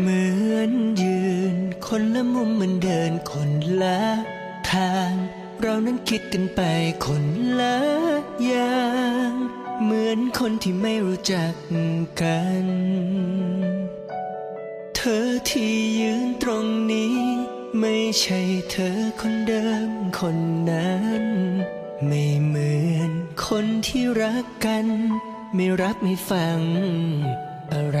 เหมือนยืน คนละมุมมือนเดินคนละทาง เรานั้นคิดกันไปคนละอย่าง เหมือนคนที่ไม่รู้จักกัน เธอที่ยืนตรงนี้ ไม่ใช่เธอคนเดิมคนนั้น ไม่เหมือนคนที่รักกัน ไม่รับไม่ฟังอะไร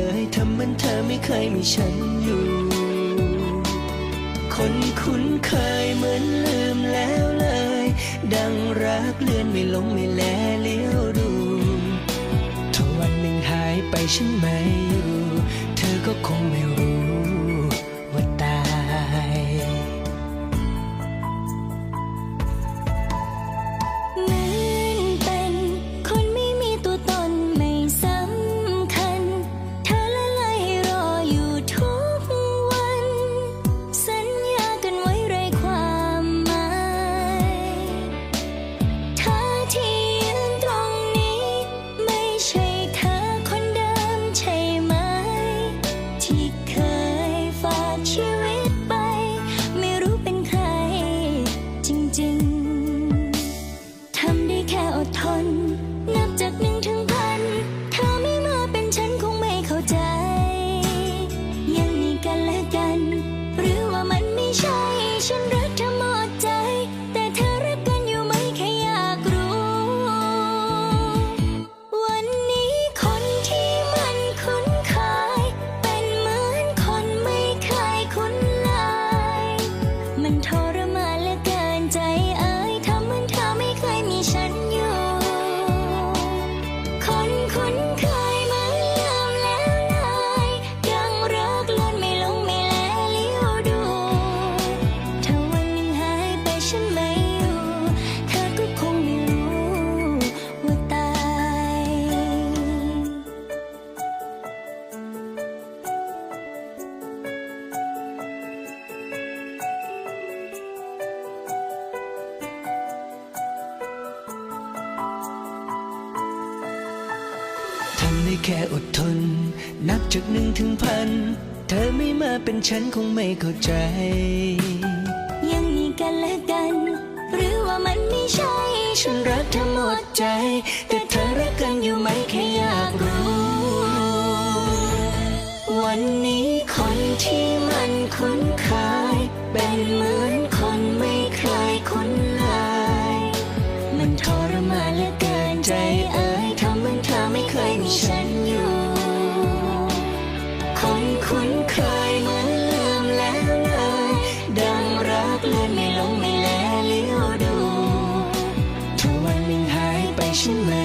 ย ยมีฉันอยู่ คนคุ้นเคยเหมือนลืมแล้วเลย ดังรักเลื่อนไม่ลงไม่แลเลี้ยวดูถ้าวันหนึ่งหายไปฉันไหม แค่อดทน นับจากหนึ่งถึงพัน เธอไม่มาเป็นฉันคงไม่เข้าใจ ยังมีกันและกัน หรือว่ามันไม่ใช่ ฉันรักเธอหมดใจ แต่เธอรักกันอยู่ไหมแค่อยากรู้ วันนี้คนที่มันคุ้นเคยเป็นเหมือนคนไม่เคยคุ้นเลย มันทรมานเหลือเกินใจเอ่ยทำเหมือนเธอไม่เคยมีฉันอยู่คน หา